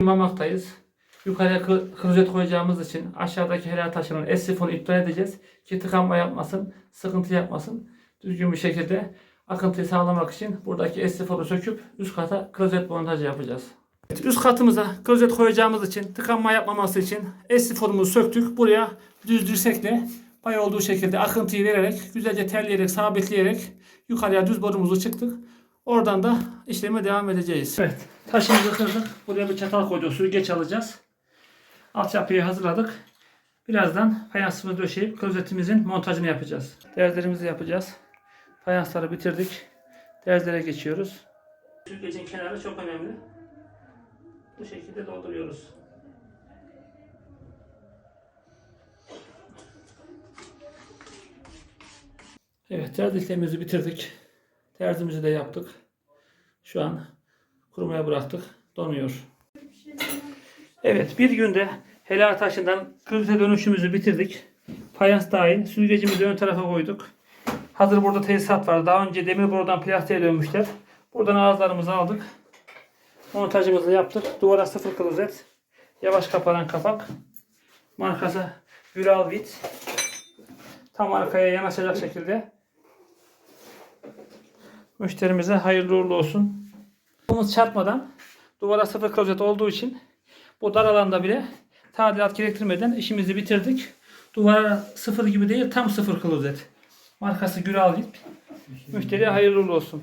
Mamaktayız. Yukarıya klozet koyacağımız için aşağıdaki helal taşının es sifonu iptal edeceğiz. Ki tıkanma yapmasın, sıkıntı yapmasın. Düzgün bir şekilde akıntıyı sağlamak için buradaki es sifonu söküp üst kata klozet montajı yapacağız. Evet, üst katımıza klozet koyacağımız için tıkanma yapmaması için es sifonumuzu söktük. Buraya düz dirsekle pay olduğu şekilde akıntıyı vererek güzelce terleyerek sabitleyerek yukarıya düz borumuzu çıktık. Oradan da işleme devam edeceğiz. Evet. Taşımızı kırdık. Buraya bir çatal koyduk. Süzgeç alacağız. Altyapıyı hazırladık. Birazdan fayansımızı döşeyip klozetimizin montajını yapacağız. Derzlerimizi yapacağız. Fayansları bitirdik. Derzlere geçiyoruz. Süzgecin kenarı çok önemli. Bu şekilde dolduruyoruz. Evet, terz işlemimizi bitirdik. Terzimizi de yaptık. Şu an kurumaya bıraktık. Donuyor. Evet, bir günde helal taşından klozete dönüşümüzü bitirdik. Fayans dahil süzgecimizi ön tarafa koyduk. Hazır burada tesisat var. Daha önce demir borudan plastiğe dönmüşler. Buradan ağızlarımızı aldık. Montajımızı yaptık. Duvara sıfır klozet. Yavaş kapanan kapak. Markası Vüralvit. Tam arkaya yanaşacak şekilde. Müşterimize hayırlı uğurlu olsun. Kolumuz çarpmadan duvara sıfır klozet olduğu için bu dar alanda bile tadilat gerektirmeden işimizi bitirdik. Duvara sıfır gibi değil tam sıfır klozet. Markası Güral. Müşteriye hayırlı uğurlu olsun.